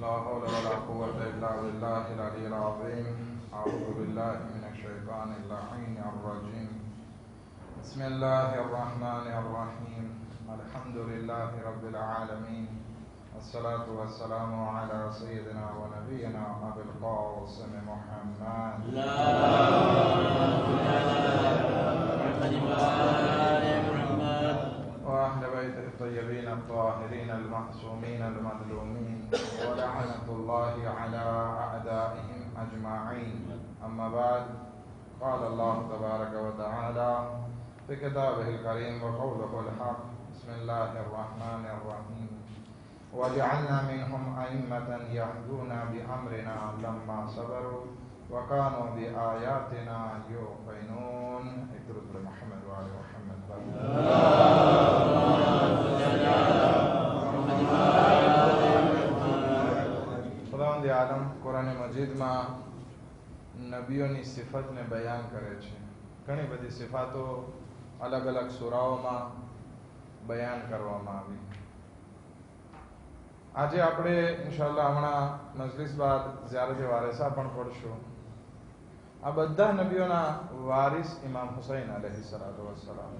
لا حول ولا قوة إلا بالله العلي العظيم. أعوذ بالله من الشيطان اللعين الرجيم. بسم الله الرحمن الرحيم. الحمد لله رب العالمين. الصلاة والسلام على سيدنا ونبينا أبي القاسم محمد. وأهل بيته الطيبين الطاهرين المعصومين المظلومين ولعنة الله على أعدائهم أجمعين. أما بعد قال الله تبارك وتعالى في كتابه الكريم وقوله الحق بسم الله الرحمن الرحيم. وجعلنا منهم أئمة يهدون بأمرنا لما صبروا وكانوا بآياتنا يوقنون. وعلى محمد નબીઓની સિફતને બયાન કરે છે. ઘણી બધી સિફાતો અલગ અલગ સુરાઓમાં બયાન કરવામાં આવી. આજે આપણે ઇન્શાલ્લાહ હમણાં મજલિસ બાદ ઝિયારતે વારસા પણ પડશું, આ બધા નબીઓના વારિસ ઇમામ હુસૈન અલહી સલાતુ વસલામ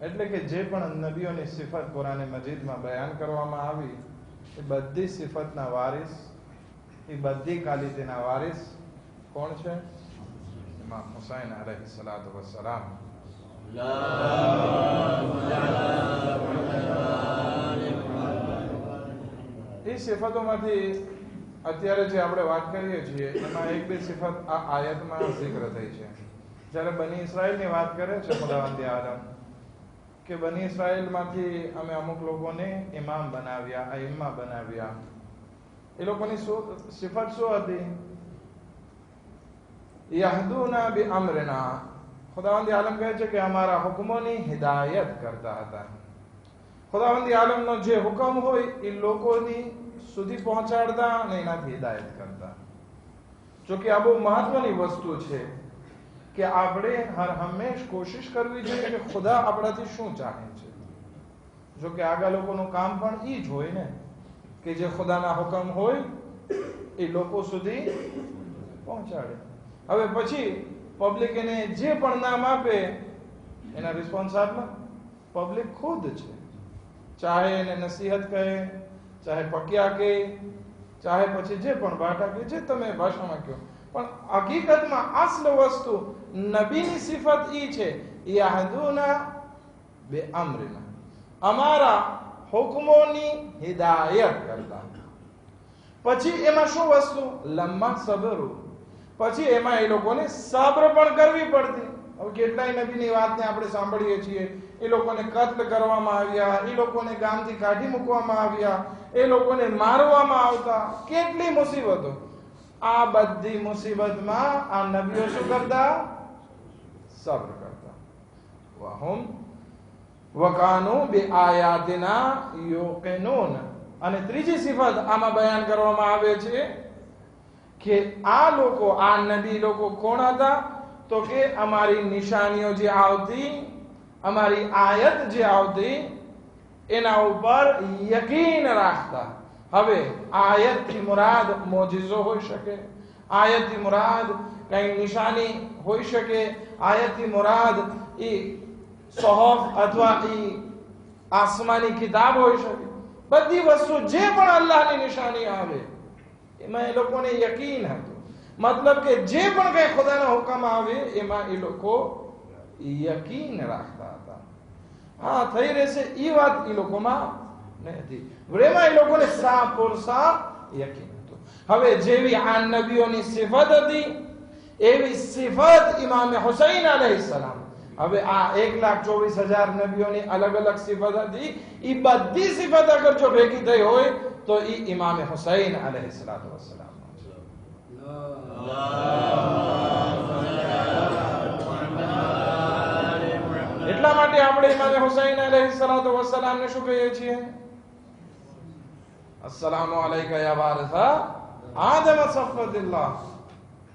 એટલે કે જે પણ નબીઓની સિફત કુરાન મજીદમાં બયાન કરવામાં આવી, એ બધી સિફતના વારિસ, એ બધી કાલિતીના વારિસ કોણ છે? ઇમામ હુસૈન અલહી સલાત વસલામ એ સિફતોમાંથી અત્યારે જે આપણે વાત કરીએ છીએ, એમાં એક બે સિફત આ આયતમાં જિક્ર થઈ છે. જ્યારે બની ઇસરાયલની વાત કરે છે ખુદાવંદી આલમ કે બની ઇસરાયલમાંથી અમે અમુક લોકોને ઇમામ બનાવ્યા અઈમ્મા બનાવ્યા. એ લોકોની શું સિફત શું હતી? યહદુના બિ અમરના ખુદાવંદી આલમ કહે છે કે અમારા હુકમોની હિદાયત કરતા હતા. ખુદાવંદી આલમનો જે હુકમ હોય એ લોકોની સુધી પહોંચાડતા અને એનાથી હિદાયત કરતા. જોકે આ બહુ મહત્વની વસ્તુ છે કે આપણે હર હંમેશ કોશિશ કરવી જોઈએ કે ખુદા આપણાથી શું ચાહે છે. જો કે આગા લોકોનું કામ પણ એ જ હોય ને કે જે ખુદાના હુકમ હોય એ લોકો સુધી પહોંચાડે. હવે પછી પબ્લિક એને જે પણ નામ આપે, એના રિસ્પોન્સ રિસ્પોન્સિબલ પબ્લિક ખુદ છે. ચાહે એને નસીહત કહે, ચાહે પક્યા કે ચાહે પછી જે પણ ભાટા કે જે તમે ભાષામાં કહો. પણ હકીકતમાં અસલ વસ્તુ નબીની સિફત ઈ છે, યહદુના બે અમરીના અમારા હુકમોની હિદાયત કરતા. પછી એમાં શું વસ્તુ? લમ્મા સબરુ. પછી એમાં એ લોકોને સબ્ર પણ કરવી પડતી. હવે કેટલાય નબીની વાતને આપણે સાંભળીએ છીએ. એ લોકોને કત્લ કરવામાં આવ્યા, એ લોકોને ગામથી કાઢી મૂકવામાં આવ્યા, એ લોકોને મારવામાં આવતા. કેટલી મુસીબતો. આ બધી મુસીબતમાં આ નબીઓ શું કરતા? સબ્ર કરતા. વહુમ વકાનુ બે આયાતિના યોકેનોન. અને ત્રીજી સિફત આમાં બયાન કરવામાં આવે છે. કે આ લોકો, આ નબી લોકો કોણ હતા? તો કે અમારી નિશાનીઓ જે આવતી, અમારી આયત જે આવતી, એના ઉપર યકીન રાખતા. હવે આયતથી મુરાદ મોજિઝો હોઈ શકે, આયતથી મુરાદ કઈ નિશાની હોઈ શકે, આયતથી મુરાદ એ સહોફ અથવા એ આસમાની કિતાબ હોઈ શકે. બધી વસ્તુ જે પણ અલ્લાહની નિશાની આવે એમાં એ લોકોને યકીન હતું. મતલબ કે જે પણ કઈ ખુદાના હુકમ આવે, એમાં એ લોકો યકીન રાખતા હતા. હા, થઈ રહેશે એ વાત એ લોકોમાં નથી એમાં એ લોકોને સા પુરસા યકીન હતું. હવે જેવી આ નબીઓની સિફત હતી, એવી સિફત ઇમામે હુસૈન અલૈહિસ સલામ. હવે આ એક લાખ ચોવીસ હજાર નબીઓની અલગ અલગ સિફત હતી. એ બધી સિફત અગર જો ભેગી થઈ હોય તો એ ઇમામે હુસૈન અલૈહિ સલાતુ વસલામ એટલા માટે આપણે ઇમામે હુસૈન અલૈહિ સલાતુ વસલામ ને શું કહીએ છીએ? અસ્સલામુ અલૈકા યા વારિસા આદમ સફદિલ્લાહ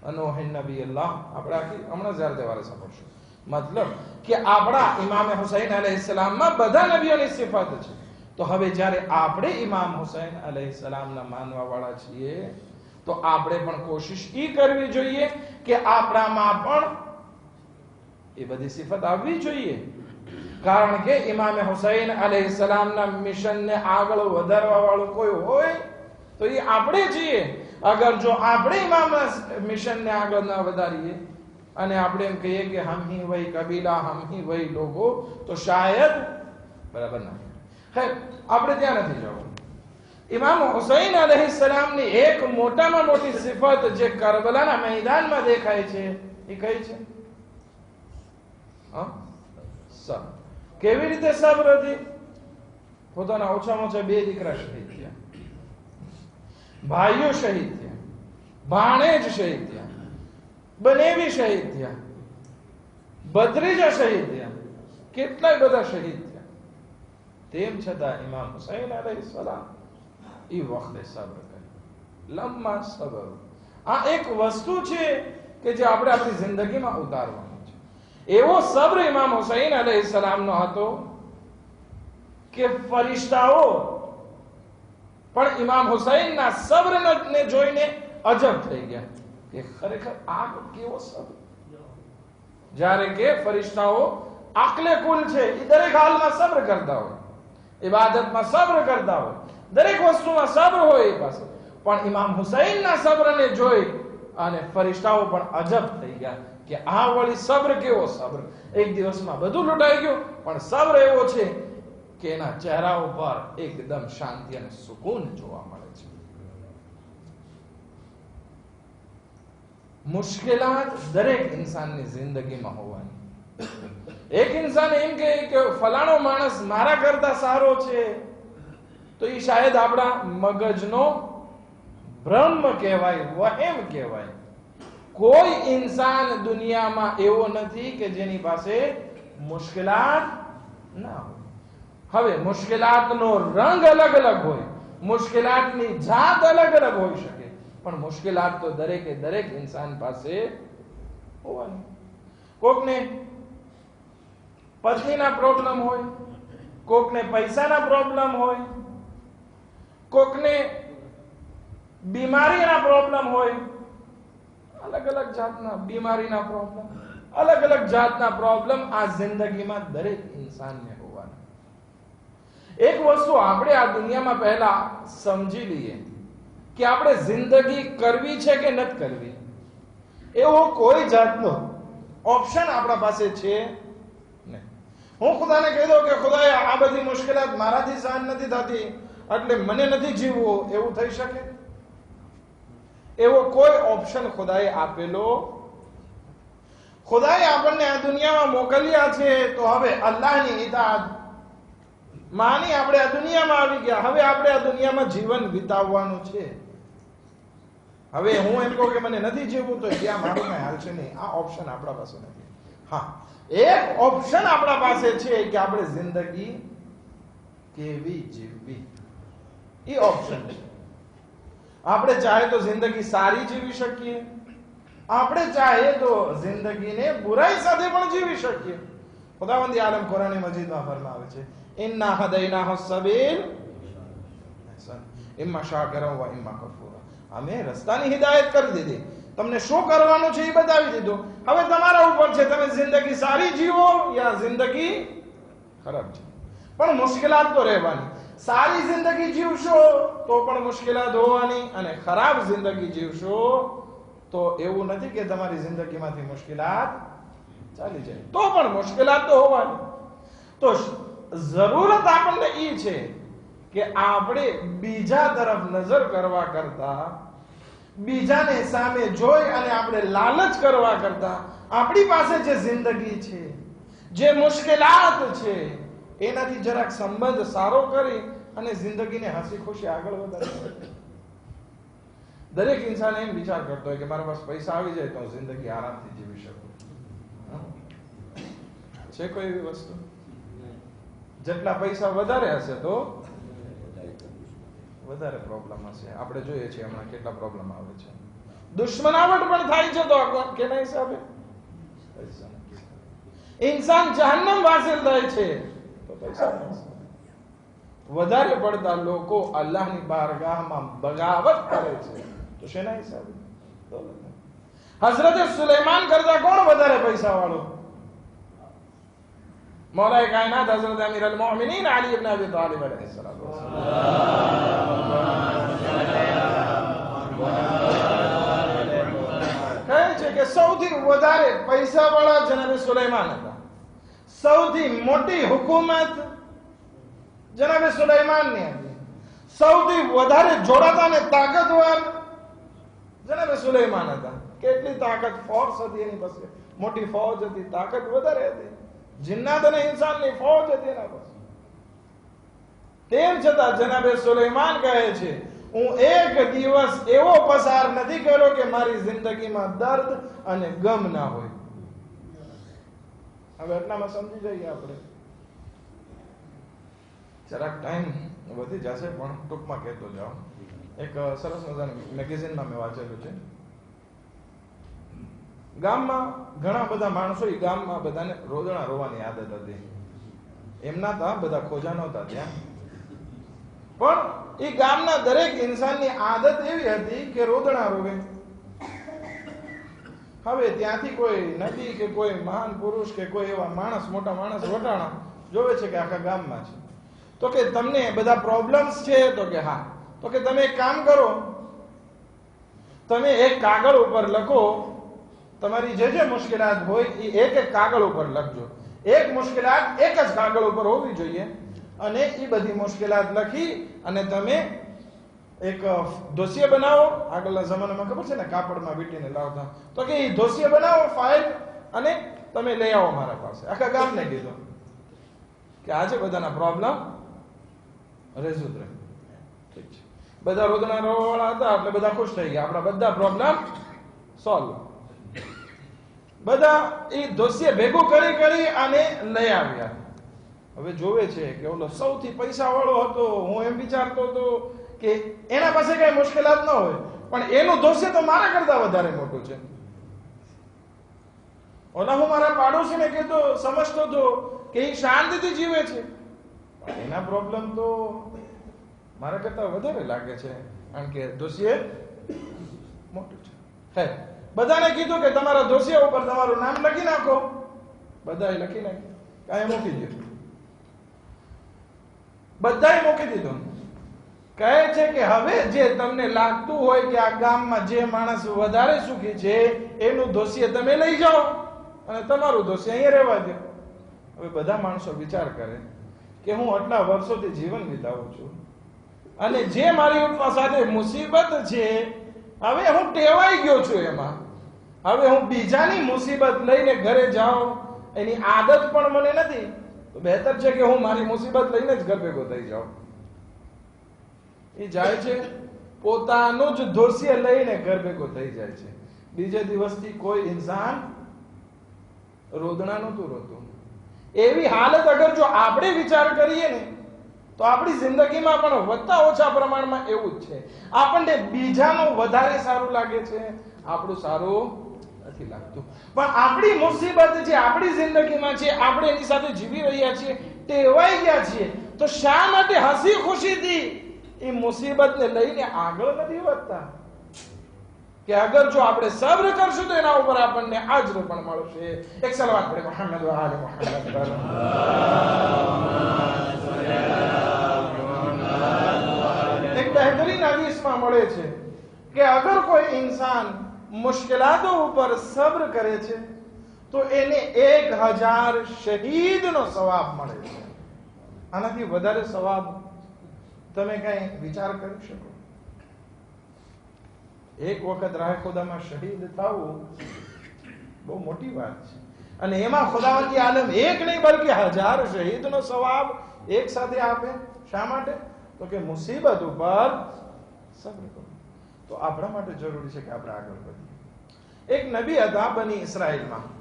અનુહ નબી અલ્લાહ આપણે આખી હમણાં જ્યારે તે વારિસા પડશું મતલબ કે આપણા ઇમામે હુસૈન અલૈહિસ્સલામમાં બધા નબીઓની સિફત છે. તો હવે જ્યારે આપણે ઇમામ હુસૈન અલૈહિસ્સલામના માનવા વાળા છીએ, તો આપણે પણ કોશિશ એ કરવી જોઈએ કે આપણામાં પણ એ બધી સિફત આવવી જોઈએ. કારણ કે ઇમામ હુસૈન અલૈહિસ્સલામના મિશનને આગળ વધારવા વાળું કોઈ હોય, તો એ આપણે છીએ. અગર જો આપણે ઇમામ મિશનને આગળ ના વધારીએ અને આપણે એમ કહીએ કે હમ હી વહી કબીલા, હમ હી વહી લોકો તો શાયદ બરાબર ના આપણે ત્યાં નથી જવું. ઇમામ હુસૈન અલહિસલામની એક મોટામાં મોટી સિફત જે કરબલાના મેદાનમાં દેખાય છે, એ કઈ છે? સબ. કેવી રીતે સબ્ર હતી પોતાના ઓછામાં ઓછા બે દીકરા શહીદ થયા. ભાઈઓ શહીદ થયા. ભાણેજ શહીદ થયા. બનેવી શહીદ થયા. બદ્રીજા શહીદ થયા. કેટલાય બધા શહીદ તેમ છતાં ઇમામ હુસૈન સલામ એ વખતે સબર કર્યો લંબા સબર. આ એક વસ્તુ છે કે જે આપણે આપણી જિંદગીમાં ઉતારવાનું છે. એવો સબ્ર ઇમામ હુસૈન સલામનો હતો કે ફરિશ્તાઓ, પણ ઇમામ હુસૈનના સબ્રને જોઈને અજબ થઈ ગયા કે ખરેખર આ કેવો સબ્ર? જ્યારે કે ફરિશ્તાઓ, આકલે કુલ છે એ દરેક હાલમાં સબ્ર કરતા હોય. ઇબાદતમાં સબ્ર કરતા હોય. દરેક વસ્તુમાં સબ્ર હોય એ પાસે. પણ ઇમામ હુસૈનના સબ્રને જોઈ અને ફરિશ્તાઓ પણ અજબ થઈ ગયા કે આ વળી સબ્ર કેવો સબ્ર? એક દિવસમાં બધું લૂંટાઈ ગયું, પણ સબ્ર એવો છે કે એના ચહેરા ઉપર એકદમ શાંતિ અને સુકૂન જોવા મળે છે. મુશ્કેલાત દરેક ઇન્સાનની જિંદગીમાં હોવાની એક ઇન્સાન એમ કે ફલાણો માણસ મારા કરતા સારો છે, તો એ શાયદ આપણા મગજનો ભ્રમ કહેવાય, વહેમ કહેવાય. કોઈ ઇન્સાન દુનિયામાં એવો નથી કે જેની પાસે મુશ્કેલાત ના હોય. હવે મુશ્કેલાતનો રંગ અલગ અલગ હોય, મુશ્કેલાતની જાત અલગ અલગ હોઈ શકે, પણ મુશ્કેલાત તો દરેકે દરેક ઇન્સાન પાસે હોવાની. કોકને પત્નીના પ્રોબ્લેમ હોય, કોકને પૈસાના પ્રોબ્લેમ હોય, કોકને બીમારીના પ્રોબ્લેમ હોય, અલગ અલગ જાતના બીમારીના પ્રોબ્લેમ અલગ અલગ જાતના પ્રોબ્લેમ આ જિંદગીમાં દરેક ઇન્સાનને હોવાના. એક વસ્તુ આપણે આ દુનિયામાં પહેલા સમજી લઈએ કે આપણે જિંદગી કરવી છે કે નથી કરવી. એવો કોઈ જાતનો ઓપ્શન આપણા પાસે છે હું ખુદાને કહી કે ખુદાએ આ બધી મુશ્કેલાત મારાથી સહન નથી થતી, એટલે મને નથી જીવવું એવું થઈ શકે? એવો કોઈ ઓપ્શન ખુદાએ આપેલો? ખુદાએ આપણને આ દુનિયામાં મોકલ્યા છે, તો હવે અલ્લાહની ઇતાદ માની આપણે આ દુનિયામાં આવી ગયા, હવે આપણે આ દુનિયામાં જીવન વિતાવવાનું છે. હવે હું એમ કહું કે મને નથી જીવવું, તો ત્યાં મારું કઈ હાલ છે નહીં. આ ઓપ્શન આપણા પાસે નથી. હા. એક ઓપ્શન આપણા પાસે છે કે આપણે જિંદગી કેવી જીવવી. એ ઓપ્શન છે. આપણે ચાહે તો જિંદગી સારી જીવી શકીએ. આપણે ચાહે તો જિંદગીને બુરાઈ સાથે પણ જીવી શકીએ. ખુદાવંદી આલમ કુરાન મજીદમાં ફરમાવે છે, ઇન્ના હદૈનાહુ સબીલ ઇમ્મા શાકરમ વ ઇમ્મા કફૂરા. અમે રસ્તાની હિદાયત કરી દીધી. તમને શું કરવાનું છે એ બતાવી દીધું. હવે તમારા ઉપર છે, તમે જિંદગી સારી જીવો યા જિંદગી ખરાબ છે પણ મુશ્કેલાત તો રહેવાની. સારી જિંદગી જીવશો તો પણ મુશ્કેલાત હોવાની અને ખરાબ જિંદગી જીવશો તો એવું નથી કે તમારી જિંદગીમાંથી મુશ્કેલાત ચાલી જાય. તો પણ મુશ્કેલાત તો હોવાની. તો જરૂરત આપણને એ છે કે આપણે બીજા તરફ નજર કરવા કરતા બીજાને સામે જોઈ અને આપણે લાલચ કરવા કરતા આપણી પાસે જે જિંદગી છે, જે મુશ્કેલાત છે, એનાથી જરાક સંબંધ સારો કરી અને જિંદગીને હસી ખુશી આગળ વધારે દરેક ઇન્સાન એમ વિચાર કરતો હોય કે મારા પાસે પૈસા આવી જાય તો હું જિંદગી આરામથી જીવી શકું. છે કોઈ એવી વસ્તુ? જેટલા પૈસા વધારે હશે તો વધારે પ્રોબ્લેમ હશે. આપણે જોઈએ છીએ હમણાં કેટલા પ્રોબ્લેમ આવે છે. દુશ્મનાવટ પણ થાય છે તો કેના હિસાબે? ઇન્સાન જહન્નમ વાસિલ થાય છે. તો પૈસા વધારે પડતા લોકો અલ્લાહની બારગાહમાં બગાવત કરે છે. તો શેના હિસાબે. હઝરત સુલેમાન કરતા કોણ વધારે પૈસા વાળો મૌલાએ કાયનાત હઝરત અમીર અલ મોમિનીન અલી ઇબ્ન અબી તાલિબ અલૈહિ સલામ કહે છે કે સૌથી વધારે પૈસા વાળા જનાબે સુલેમાન હતા સૌથી મોટી હુકુમત જનાબે સુલેમાનની હતી સૌથી વધારે જોડાતા ને તાકાતવાર જનાબે સુલેમાન હતા કેટલી તાકત ફોર્સ હતી એની પાસે મોટી ફૌજ હતી તાકાત વધારે હતી જિન્નાત અને ઇન્સાનની ફોજ હતી એના પાસે તેમ છતાં જનાબે સુલેમાન કહે છે, હું એક દિવસ એવો પસાર નથી કર્યો કે મારી જિંદગીમાં દર્દ અને ગમ ના હોય. હવે એટલામાં સમજી જઈએ આપણે. જરાક ટાઈમ વધી જશે, પણ ટૂંકમાં કહેતો જાઉં. એક સરસ મજાની મેગેઝિનમાં મેં વાંચેલું છે. ગામમાં ઘણા બધા માણસો ગામમાં બધાને રોદણા રોવાની આદત હતી. એમના તા બધા ખોજા નહોતા ત્યાં. પણ એ ગામના દરેક ઇન્સાનની આદત એવી હતી કે રોદણા રોવે. હવે ત્યાંથી કોઈ નદી કે કોઈ મહાન પુરુષ કે કોઈ એવા માણસ, મોટા માણસ વટાણા જોવે છે કે આખા ગામમાં છે. તો કે તમને બધા પ્રોબ્લેમ્સ છે તો કે હા. તો કે તમે એક કામ કરો. તમે એક કાગળ ઉપર લખો તમારી જે જે મુશ્કેલાત હોય એ એક એક કાગળ ઉપર લખજો. એક મુશ્કેલાત એક જ કાગળ ઉપર હોવી જોઈએ. અને એ બધી મુશ્કેલાત લખી અને તમે એક દોષીએ બનાવો. આગળના જમાનામાં ખબર છે ને, કાપડમાં વીટીને લાવતા. તો કે એ દોષીએ બનાવો ફાઇલ અને તમે લઈ આવો મારા પાસે. આખા ગામને કીધો. કે આજે બધાના પ્રોબ્લેમ રેઝુદ રહે ઠીક છે. બધા રોદના રોવાળા હતા, એટલે બધા ખુશ થઈ ગયા. આપણા બધા પ્રોબ્લેમ સોલ્વ બધા એ દોસ્ય ભેગો કરી કરી અને લઈ આવ્યા. હવે જોવે છે કે ઓલો સૌથી પૈસા વાળો હતો. હું એમ વિચારતો હતો કે એના પાસે કઈ મુશ્કેલાત ન હોય, પણ એનું દોષ્ય તો મારા કરતા વધારે મોટું છે. ઓલા હું મારા પાડોશીને કહેતો, સમજતો હતો કે એ શાંતિથી જીવે છે. એના પ્રોબ્લેમ તો મારા કરતા વધારે લાગે છે. કારણ કે દોષીએ મોટું છે. હે બધાને કીધું કે તમારા દોષિયા ઉપર તમારું નામ લખી નાખો. બધાએ લખી નાખ્યું. કાંઈ મૂકી દીધું. બધાએ મૂકી દીધું. કહે છે કે હવે જે તમને લાગતું હોય કે આ ગામમાં જે માણસ વધારે સુખી છે, એનું દોષીએ તમે લઈ જાઓ અને તમારું દોષી અહીંયા રહેવા દે. હવે બધા માણસો વિચાર કરે કે હું આટલા વર્ષોથી જીવન વિતાવું છું અને જે મારી સાથે મુસીબત છે, હવે હું ટેવાઈ ગયો છું એમાં. હવે હું બીજાની મુસીબત લઈને ઘરે જાઉં, એની આદત પણ મને નથી, તો બહેતર છે કે હું મારી મુસીબત લઈને જ ઘર ભેગો થઈ જાઉં. એ જાય છે, પોતાનું જ દોષીએ લઈને ઘર ભેગો થઈ જાય છે. બીજે દિવસથી કોઈ ઇન્સાન રોદણા નહોતું રોતું એવી હાલત અગર જો આપણે વિચાર કરીએ ને, તો આપણી જિંદગીમાં પણ વધતા ઓછા પ્રમાણમાં એવું જ છે. આપણને બીજાનું વધારે સારું લાગે છે. આપણું સારું નથી લાગતું. પણ આપણી મુસીબત જે આપણી જિંદગીમાં છે, આપણે એની સાથે જીવી રહ્યા છીએ, ટેવાઈ ગયા છીએ, તો શા માટે હસી ખુશીથી એ મુસીબતને લઈને આગળ નથી વધતા? કે અગર જો આપણે સબ્ર કરશું તો એના ઉપર આપણને આજરો પણ મળશે. એક સલવાત પડે, મોહમ્મદ વ આલે મોહમ્મદ. એક બહેતરીન હદીસમાં મળે છે કે અગર કોઈ ઇન્સાન મુશ્કેલાતો ઉપર સબ્ર કરે છે, તો એને એક હજાર શહીદનો સવાબ મળે છે. આનાથી વધારે સવાબ તમે કઈ વિચાર કરી શકો? એક વખત રાહ શહીદ થવું બહુ મોટી વાત છે. અને એમાં ખુદાવતી આલમ એક નહીં, બલકે હજાર શહીદનો સવાબ એક સાથે આપે. શા માટે? તો કે મુસીબત ઉપર સબ્ર કરો. તો આપણા માટે જરૂરી છે કે આપણે આગળ વધીએ. એક નબી હતા બની ઇસરાયલમાં.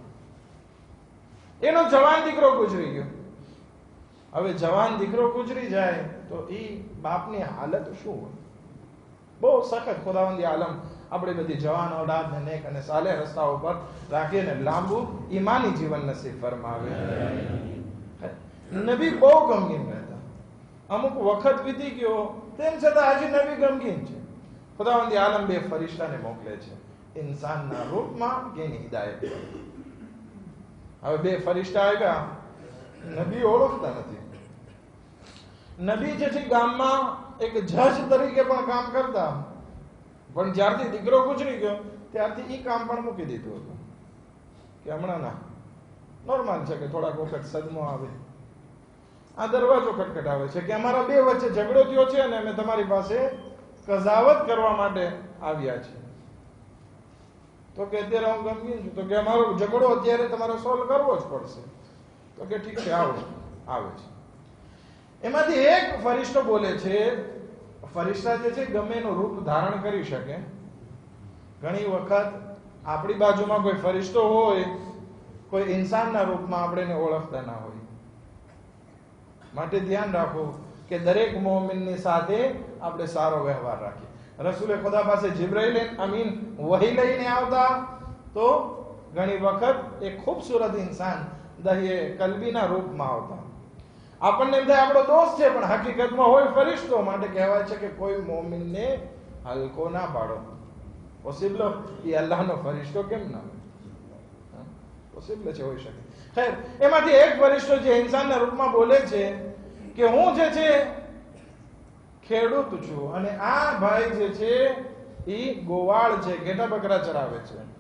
એનો જવાન દીકરો ગુજરી ગયો. હવે જવાન દીકરો ગુજરી જાય તો એ બાપની હાલત શું હોય? બહુ સખત ખુદાવંદી આલમ. આપણે બધી જવાન ઓલાદ નેક અને સાલે રસ્તા ઉપર રાખીને લાંબુ ઈમાની જીવન નસીબ ફરમાવે. નબી બહુ ગમગીન રહેતા. અમુક વખત વીતી ગયો, તેમ છતાં હજી નબી ગમગીન છે. ખુદાવંદી આલમ બે ફરિશ્તાને મોકલે છે. ઇન્સાનના રૂપમાં કે એની હિદાયત હવે બે ફરિશ્તા આવ્યા. નબી ઓળખતા નથી. નબી જે ગામમાં એક જજ તરીકે પણ કામ કરતા. પણ જ્યારથી દીકરો ગુજરી ગયો, ત્યારથી એ કામ પણ મૂકી દીધું હતું. કે હમણાં ના. નોર્મલ છે કે થોડાક વખત સદમો આવે. આ દરવાજો ખટખટાવે છે કે અમારા બે વચ્ચે ઝઘડો થયો છે અને અમે તમારી પાસે કઝાવત કરવા માટે આવ્યા છે. તો કે અત્યારે હું ગમગીન છું. તો કે અમારો ઝઘડો અત્યારે તમારે સોલ્વ કરવો જ પડશે. તો કે ઠીક છે, આવો, આવે છે. એમાંથી એક ફરિશ્તો બોલે છે, ફરિશ્તા જે છે, ગમે એનું રૂપ ધારણ કરી શકે. ઘણી વખત આપણી બાજુમાં કોઈ ફરિશ્તો હોય, કોઈ ઇન્સાનના રૂપમાં આપણે એને ઓળખતા ના હોય. માટે ધ્યાન રાખો કે દરેક મોમિનની સાથે આપણે સારો વ્યવહાર રાખીએ. રસુલે ખુદા પાસે જિબ્રાઈલ અમીન, વહી લઈને આવતા તો ઘણી વખત એ ખૂબસૂરત ઇન્સાન દહીએ કલબીના રૂપમાં આવતા. આપણને એમ થાય આપણો દોસ્ત છે, પણ હકીકતમાં હોય ફરિશ્તો માટે કહેવાય છે કે કોઈ મોમિનને હલકો ના પાડો. પોસિબલ એ અલ્લાહનો ફરિશ્તો કેમ ના પોસિબલ છે હોઈ શકે. ખેર, એમાંથી એક ફરિશ્તો જે ઇન્સાનના રૂપમાં બોલે છે કે હું જે છે, ખેડૂત છું. અને આ ભાઈ જે છે એ ગોવાળ છે, ઘેટા બકરા ચરાવે છે.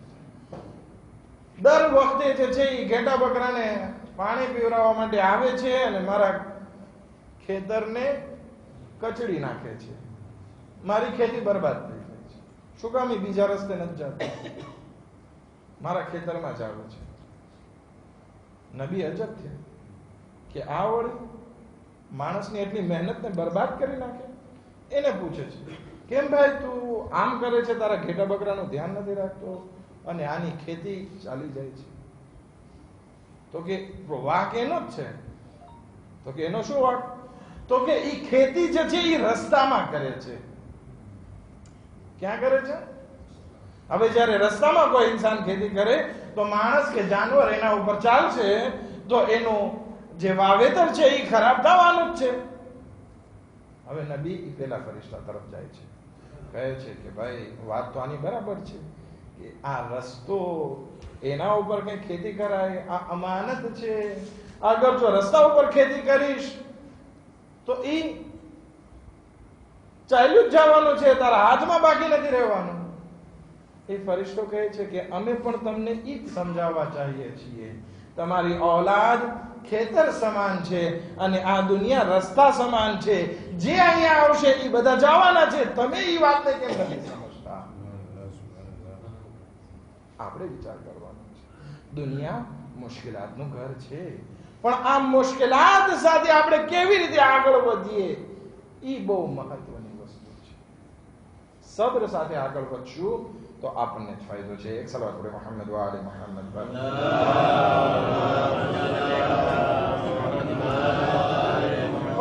દર વખતે જે છે એ ઘેટા બકરાને પાણી પીવડાવવા માટે આવે છે અને મારા ખેતરને કચડી નાખે છે. મારી ખેતી બરબાદ થઈ જાય છે. શું કામ એ બીજા રસ્તે નથી જતો? મારા ખેતરમાં જ આવે છે. નબી અજબ છે કે આ વળી માણસની એટલી મહેનતને બરબાદ કરી નાખે. એને પૂછે છે, કેમ ભાઈ તું આમ કરે છે, તારા ઘેટા બકરાનું ધ્યાન નથી રાખતો? અને આની ખેતી ચાલી જાય છે. તો કે વાક એનો જ છે. તો કે, એનો શું વાક? તો કે એ ખેતી જે છે એ રસ્તામાં કરે છે. ક્યાં કરે છે? હવે જ્યારે રસ્તામાં કોઈ ઇન્સાન ખેતી કરે, તો માણસ કે જાનવર એના ઉપર ચાલશે, તો એનું જે વાવેતર છે એ ખરાબ થવાનું જ છે. હવે નબી પેલા ફરિશ્તા તરફ જાય છે. કહે છે કે ભાઈ, વાત તો આની બરાબર છે કે આ રસ્તો એના ઉપર કઈ ખેતી કરાય? આ અમાનત છે. અગર જો રસ્તા ઉપર ખેતી કરીશ, તો એ ચાલ્યું જ જવાનું છે. તારા હાથમાં બાકી નથી રહેવાનું. એ ફરિશ્તો કહે છે કે અમે પણ તમને એ જ સમજાવવા ચાહીએ છીએ. તમારી ઔલાદ ખેતર સમાન છે અને આ દુનિયા રસ્તા સમાન છે. જે અહીંયા આવશે એ બધા જવાના છે. તમે એ વાતને કેમ નથી સમજતા? આપણે વિચાર કરવાનો છે. દુનિયા મુશ્કેલાતનું ઘર છે. પણ આ મુશ્કેલાત સાથે આપણે કેવી રીતે આગળ વધીએ? એ બહુ મહત્વની વસ્તુ છે. સબ્ર સાથે આગળ વધશું. તો આપણને જ ફાયદો છે. એક સલાત પડે મોહમ્મદ વાલે મોહમ્મદ પણ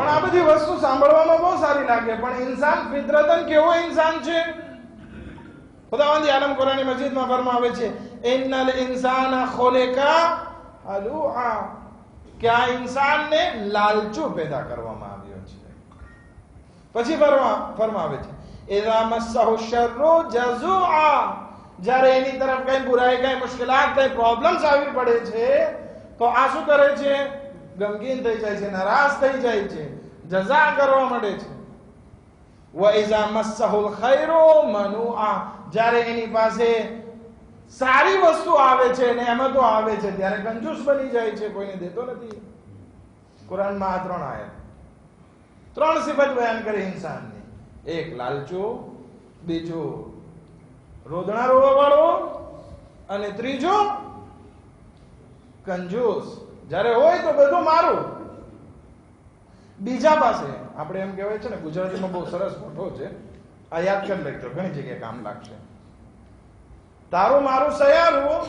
આ બધી વસ્તુ સાંભળવામાં બહુ સારી લાગે, પણ ઇન્સાન ફિતરતન કેવો ઇન્સાન છે? ખુદાવંદી આલમ કુરાની મસ્જિદમાં ફરમાવે છે, ઇન્નલ ઇન્સાન ખોલેકા અલુઆ કે આ ઇન્સાનને લાલચો પેદા કરવામાં આવ્યો છે. પછી ફરમા ફરમાવે છે ઇઝા મસ્સહુ શર્રુ જઝુઆ જ્યારે એની તરફ કઈ બુરાઈ કઈ મુશ્કેલાત કઈ પ્રોબ્લેમ્સ આવી પડે છે તો આ શું કરે છે ગમગીન થઈ જાય છે નારાજ થઈ જાય છે જઝા કરવા માંડે છે વૈઝા મસ્સહુલ ખૈરુ મનુઆ જ્યારે એની પાસે સારી વસ્તુ આવે છે નેમતો આવે છે ત્યારે કંજૂસ બની જાય છે કોઈને દેતો નથી કુરાનમાં આ ત્રણ આયત ત્રણ સિફત બયાન કરી ઇન્સાનની એક લાલચો, બીજું રોદણા રોવા વાળો અને ત્રીજો કંજૂસ. જ્યારે હોય તો બધું મારું. બીજા પાસે, આપણે એમ કહેવાય છે ને, ગુજરાતીમાં બહુ સરસ મોટો છે. આ યાદ કરી લેજો, ઘણી જગ્યાએ કામ લાગશે. તારું મારું સયારું.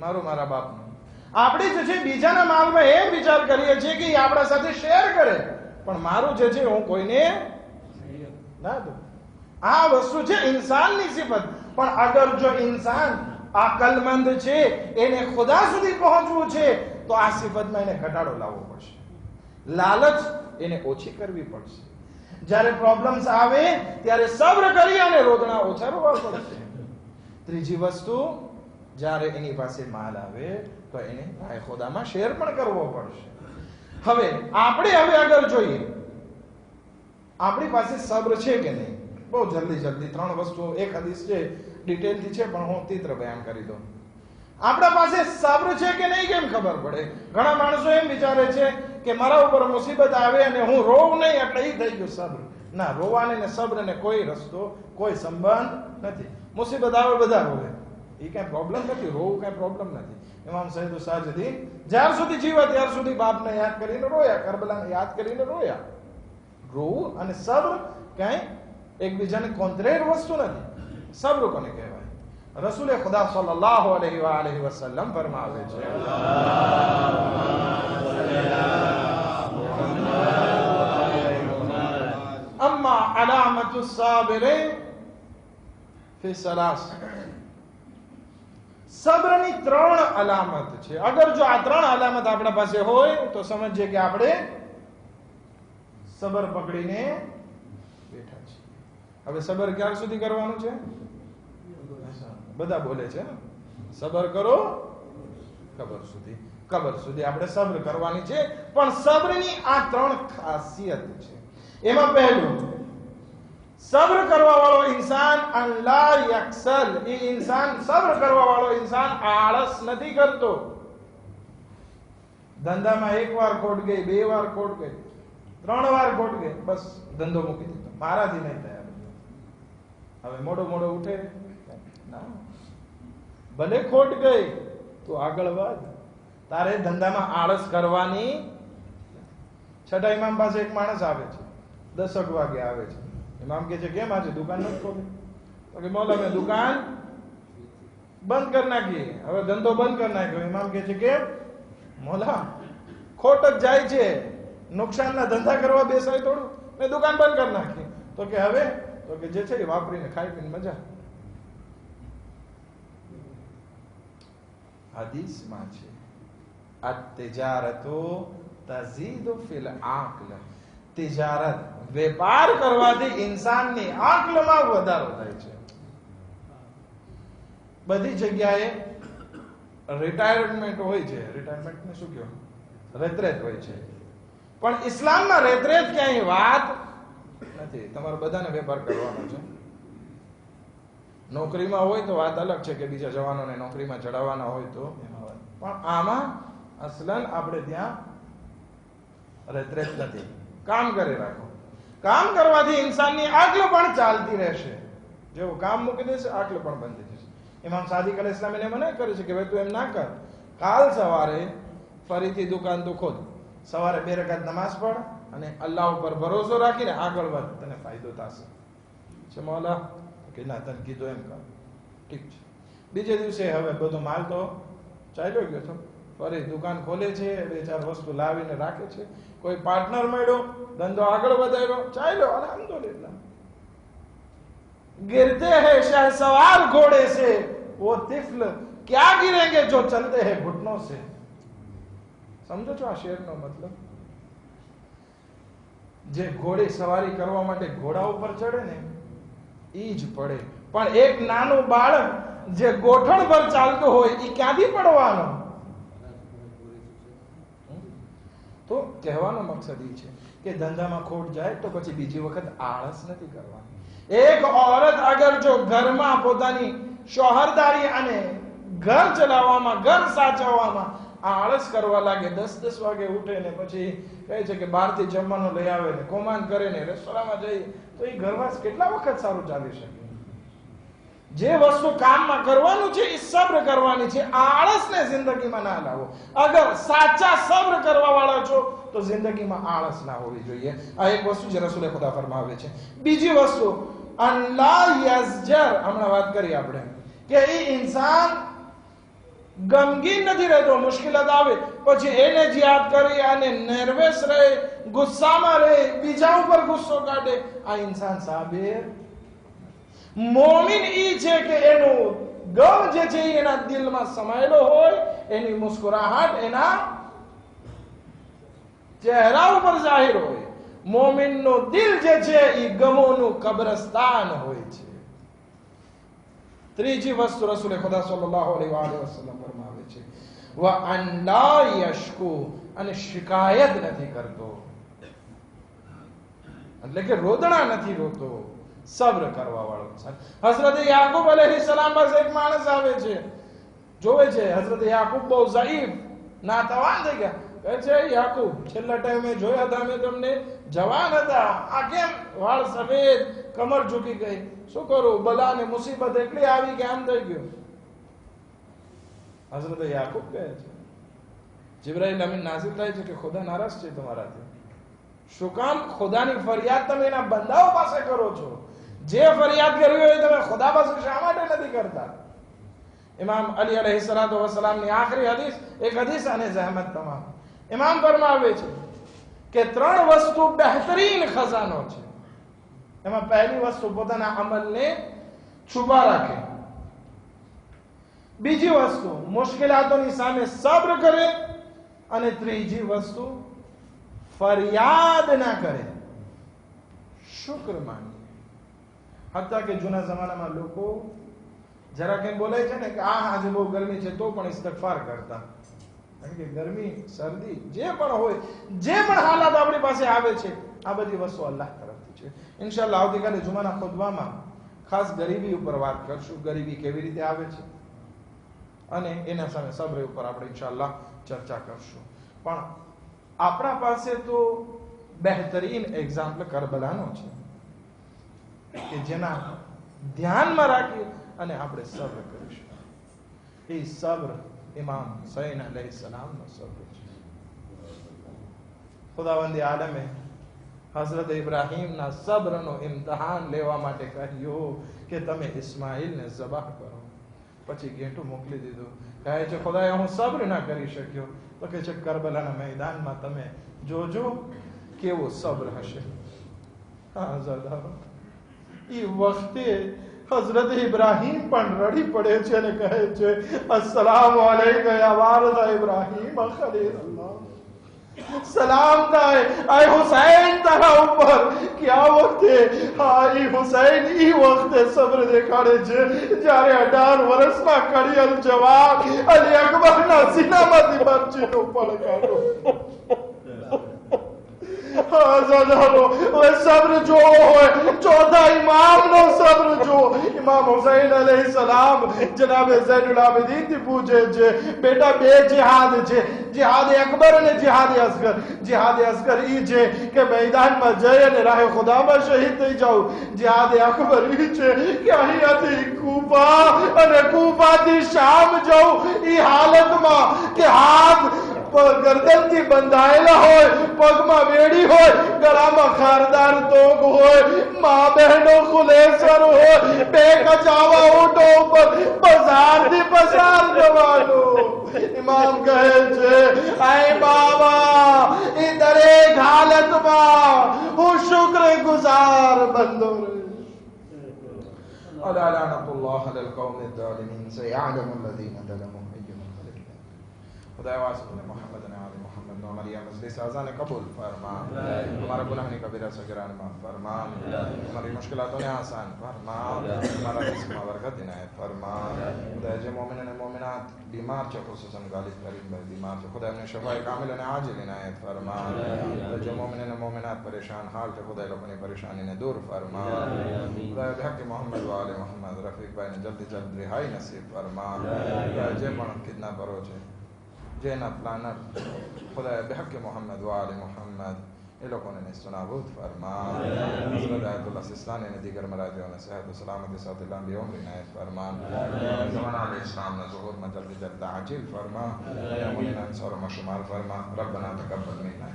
મારું મારા બાપનું. આપણે જે છે, બીજાના માલમાં એ વિચાર કરીએ છીએ કે આપણા સાથે શેર કરે. પણ મારું જે છે, હું કોઈને ના આ વસ્તુ છે ઇન્સાનની સિફત. પણ અગર જો ઇન્સાન આકલમંદ છે, એને ખુદા સુધી પહોંચવું છે, તો આ સિફતમાં એને ઘટાડો લાવવો પડશે. લાલચ એને ઓછી કરવી પડશે. જ્યારે પ્રોબ્લેમ્સ આવે, ત્યારે સબ્ર કરી અને રોદણા ઓછા રોવા પડશે. ત્રીજી વસ્તુ, જ્યારે એની પાસે માલ આવે, તો એને ભાઈ ખોદામાં શેર પણ કરવો પડશે. હવે, આપણે હવે આગળ જોઈએ આપણી પાસે સબ્ર છે કે નહીં? બહુ જલ્દી જલ્દી. ત્રણ વસ્તુઓ એક હદીસ છે, ડિટેલથી છે, પણ હું તીત્ર બયાન કરી દઉં. આપણા પાસે સબ્ર છે કે નહીં કેમ ખબર પડે? ઘણા માણસો એમ વિચારે છે કે મારા ઉપર મુસીબત આવે અને હું રોવ નહીં, એટલે એ થઈ ગયું સબ્ર ના, રોવાને ને સબ્ર ને કોઈ રસ્તો, કોઈ સંબંધ નથી. મુસીબત આવે, બધા રોવે. એ કઈ પ્રોબ્લેમ નથી, રોવું કઈ પ્રોબ્લેમ નથી. ઇમામ સૈદુ સાજદી જ્યાર સુધી જીવા, ત્યાર સુધી બાપને યાદ કરીને રોયા, કરબલાને યાદ કરીને રોયા. રોવું અને સબ્ર ક્યાંય એકબીજાને કોન્ટ્રેર વસ્તુ નથી. સબ્ર કોને કહેવાય. રસૂલે ખુદા સલ્લલ્લાહુ અલૈહિ વ આલિહિ વસલ્લમ ફરમાવે છે. અમ્મા અલામતુ સાબિરીન ફી સલાસ. સબ્રની ત્રણ અલામત છે. અગર જો આ ત્રણ અલામત આપણા પાસે હોય, તો સમજીએ કે આપણે સબર પકડીને બેઠા છે. હવે સબર ક્યાર સુધી કરવાનું છે? બધા બોલે છે સબર કરો કબર સુધી. કબર સુધી આપણે સબ્ર કરવાની છે, પણ સબ્રની આ ત્રણ ખાસિયત છે. એમાં પહેલું, સબ્ર કરવા વાળો ઇન્સાન અલ્લા યક્સલ. એ ઇન્સાન સબ્ર કરવા વાળો ઇન્સાન આળસ નથી કરતો. ધંધામાં એક વાર ખોટ ગઈ, બે વાર ખોટ ગઈ. ત્રણ વાર ગઈ બસ ધંધો મૂકી દીધો. મારાથી નહીં થયા હવે મોડો મોડો ઉઠે. ના. ભલે ખોટ ગઈ, તો આગળ વધ. તારે ધંધામાં આળસ કરવાની છઠ્ઠા ઇમામ પાસે એક માણસ આવે છે. દસક વાગે આવે છે. ઇમામ કે છે, કેમ આજે દુકાન નથી ખોલી? કે, મોલા, મેં દુકાન બંધ કરી નાખી. હવે ધંધો બંધ કરી નાખ્યો. ઇમામ કે છે, કેમ? મોલા, ખોટ જ જાય છે. નુકસાનના ધંધા કરવા બેસાય થોડું ને દુકાન બંધ કરી નાખી. તો કે હવે, તો કે જે છે એ વાપરીને ખાઈ પીને મજા. હદીસમાં છે અત્તિજારતો તઝીદુ ફિલ આકલ. તિજારત, વેપાર કરવાથી ઇન્સાનની આકલમાં વધારો થાય છે. બધી જગ્યાએ રિટાયરમેન્ટ હોય છે. રિટાયરમેન્ટ ને શું કહેવાય રેતરેત હોય છે. પણ ઇસ્લામમાં રેતરેત ક્યાંય વાત નથી, તમારે બધાને વેપાર કરવાનો છે. નોકરીમાં હોય તો વાત અલગ છે કે બીજા જવાનોને નોકરીમાં ચડાવવાના હોય તો પણ આમાં અસલન આપણે ત્યાં રેતરેત નથી. કામ કરી રાખો. કામ કરવાથી ઇન્સાનની આકલ પણ ચાલતી રહેશે. જેવો કામ મૂકી દેશે આકલ પણ બંધ જશે. ઇમામ સાદિક અલ ઇસ્લામ એને મને કરે છે કે ભાઈ તું એમ ના કર. કાલ સવારે ફરીથી દુકાન તું ખોલ સવારે બે રકાત નમાઝ પઢ અને અલ્લાહ ઉપર ભરોસો રાખીને આગળ વધ તને ફાયદો થશે છે મોલા કે ના તને કીધું એમ કર ઠીક છે બીજે દિવસે હવે બધો માલ તો ચાલ્યો ગયો છો ફરી દુકાન ખોલે છે બે ચાર વસ્તુ લાવીને રાખે છે કોઈ પાર્ટનર મળ્યો ધંધો આગળ વધાર્યો ચાલ્યો અલહમદુલિલ્લાહ गिरते हैं शहसवार घोड़े से वो तिफल क्या गिरेंगे जो चलते हैं घुटनों से સમજો છો આ શેરનો મતલબ? જે ઘોડે સવારી કરવા માટે ઘોડા ઉપર ચડે ને, ઈ જ પડે. પણ એક નાનું બાળક જે ગોઠણ પર ચાલતો હોય એ ક્યાંથી પડવાનો? તો કહેવાનો મકસદ એ છે કે ધંધામાં ખોટ જાય તો પછી બીજી વખત આળસ નથી કરવાની. એક ઓરત અગર જો ઘરમાં પોતાની શોહરદારી અને ઘર ચલાવવામાં, ઘર સાચવવામાં આળસ કરવા લાગે, દસ દસ વાગે ઉઠે ને પછી કહે છે કે બહારથી જમવાનું લઈ આવે ને કોમાન કરે ને રેસ્ટોરાંમાં જઈ, તો એ ઘરવાસ કેટલા વખત સારું ચાલી શકે? જે વસ્તુ કામમાં કરવાનું છે એ સબ્ર કરવાની છે. આળસને જિંદગીમાં ના લાવો. અગર સાચા સબ્ર કરવા વાળા છો, તો જિંદગીમાં આળસ ના હોવી જોઈએ. આ એક વસ્તુ જે રસુલે ખુદા ફરમાવે છે. બીજી વસ્તુ અલ્લા યઝર હમણાં વાત કરી આપણે, કે એ ઇન્સાન ગમગીન નથી રહેતો મુશ્કેલત આવે. પછી એને જ કરી અને નર્વસ રહે, ગુસ્સામાં રહે, બીજા ઉપર ગુસ્સો કાઢે. આ ઇન્સાન સાબે મોમિન ઈ છે કે એનું ગમ જે છે એના દિલમાં સમાયેલો હોય, એની મુસ્કુરાહટ એના ચહેરા ઉપર જાહેર હોય. મોમિનનું દિલ જે છે એ ગમોનું કબ્રસ્તાન હોય છે. ત્રીજી વસ્તુ રસૂલે ખુદા સલ્લલ્લાહુ અલૈહિ ફરમાવે છે અને શિકાયત નથી કરતો. એટલે કે રોદણા નથી રોતો, સબ્ર કરવા વાળો હઝરત યાકુબ અલૈહિ સલામ પાસે એક માણસ આવે છે, જોવે છે, હઝરત યાકુબ બહુ ઝઈફ નાતવાન થઈ ગયા. કહે છે યાકુબ, છેલ્લા ટાઈમે જોયા હતા અમે તમને જવાન હતા. આ કેમ વાળ સફેદ? કમર ઝૂકી ગઈ. શું કરું? બલા ને મુસીબત એટલી આવી કે આમ થઈ ગયું. હઝરત યાકુબ કહે છે જિબ્રાઈલ અમીન નાઝિલ થાય છે કે ખુદા નારાજ છે તમારાથી? શું કામ ખુદાની ફરિયાદ તમે એના બંદાઓ પાસે કરો છો? જે ફરિયાદ કરવી હોય તમે ખુદા પાસે શા માટે નથી કરતા? ઇમામ અલી અલહી સલાતુ વસલામની આખરી હદીસ, એક હદીસ અને જહેમત તમામ. ઇમામ ફરમાવે છે કે ત્રણ વસ્તુ બહેતરીન ખજાનો છે. એમાં પહેલી વસ્તુ પોતાના અમલને છુપા રાખે. બીજી વસ્તુ, મુશ્કેલાતોની સામે સબ્ર કરે અને ત્રીજી વસ્તુ, ફરિયાદ ના કરે. શુક્ર માનીએ. હતા કે જૂના જમાનામાં લોકો જરા કંઈ બોલે છે ને કે આ આજે બહુ ગરમી છે, તો પણ ઇસ્તફાર કરતા. કારણ કે ગરમી, શરદી, જે પણ હોય, જે પણ હાલાત આપણી પાસે આવે છે, આ બધી વસ્તુ અલ્લાહ તરફથી છે. ઇન્શાલ્લાહ આવતીકાલે જુમાના ખુતબામાં ખાસ ગરીબી ઉપર વાત કરશું. ગરીબી કેવી રીતે આવે છે? અને એના સામે સબ્ર ઉપર આપણે ઇન્શાલ્લાહ ચર્ચા કરશું. પણ આપણા પાસે તો બહેતરીન એક્ઝામ્પલ કરબલાનો છે કે જેના ધ્યાનમાં રાખી અને આપણે સબ્ર કરીશું. એ સબ્ર ઇમામ હુસૈન અલૈહિ સલામનો સબ્ર છે. ખુદાવંદી આલમે હઝરત ઇબ્રાહીમના સબ્રનો ઇમ્તહાન લેવા માટે કહ્યું કે તમે ઇસ્માઇલને ઝબાહ કરો. પછી ઘેટું મોકલી દીધું. કહે છે, ખુદાએ, હું સબ્ર ના કરી શક્યો. તો કે છે, કરબલાના મેદાનમાં તમે જોજો કેવો સબ્ર હશે. એ વખતે હઝરત ઇબ્રાહીમ પણ રડી પડે છે અને કહે છે, અસલામ અલૈકા યા વારસા ઇબ્રાહીમ ખલીલલ્લાહ સલામ થાય આય હુસૈન તારા ઉપર કે આ વખતે હા એ હુસૈન ઈ વખતે સબ્ર દેખાડે છે જ્યારે અઢાર વર્ષના કડિયલ જવાબ અલી અકબરના સીનામાંથી બચ્ચીનો પડકારો હવે સબ્ર જોવો હોય ચોથા ઇમામનો સબ્ર જો ઇમામ હુસૈન અલૈહિ સલામ જનાબે ઝૈનુલ આબિદીનથી પૂછે છે બેટા બે જિહાદ છે જિહાદ અકબર અને જિહાદ અસગર જિહાદ અસગર ઈ છે કે મેદાનમાં જઈ અને રાહે ખુદામાં શહીદ થઈ જાઉં જિહાદ અકબર ઈ છે કે અહીંયાથી કૂફા અને કૂફાથી શામ જાઉં ઈ હાલતમાં કે હાથ گردن کی بندائل ہوئے پگما بیڑی ہوئے گراما خاردار توگ ہوئے ماں بہنوں کھلے سر ہوئے بے کچاوہ اٹھو پر بزار دی بزار جوانو امام کہے جے اے بابا ادھر ایک حالت با ہوں شکر گزار بندوں رہے ألا لعنة الله على القوم الظالمين سيعلم الذين خدایا واسطے محمد نے آل محمد نے ہماری مجلس اذان قبول فرما ہمارا گناہ نے کبیرہ صغیرہ معاف فرما ہماری مشکلات نے آسان فرما ہمارا رزق میں برکت عنایت فرما خدایا جو مومنین و مومنات بیمار چ خصوصا غالب کریم بھائی بیمار چ خدایا نے شفا کامل نے عاجل عنایت فرما جو مومنین و مومنات پریشان حال چ خدایا اپنی پریشانی نے دور فرما خدایا بحق محمد و آل محمد رفیق بھائی نے جلدی جلد رہائی نصیب فرما خدایا جو من کتنا پرو چ જેના પ્લાનર ખુદા બહક મોહમ્મદ વાલ મોહમ્મદ એ લોકોને નેસ્તો નાબૂદ ફરમાન હઝરત આયતુલ્લા સિસ્તાની ને દીગર મરાજીઓને સેહત સલામતી સાથે લાંબી ઉમરી નાયત ફરમાન જમાના ઇસ્લામના ઝહૂરમાં જલ્દી જલ્દ તાજીલ ફરમા અમને અન્સારોમાં શુમાર ફરમા રબ્બના તકબ્બલ મિન્ના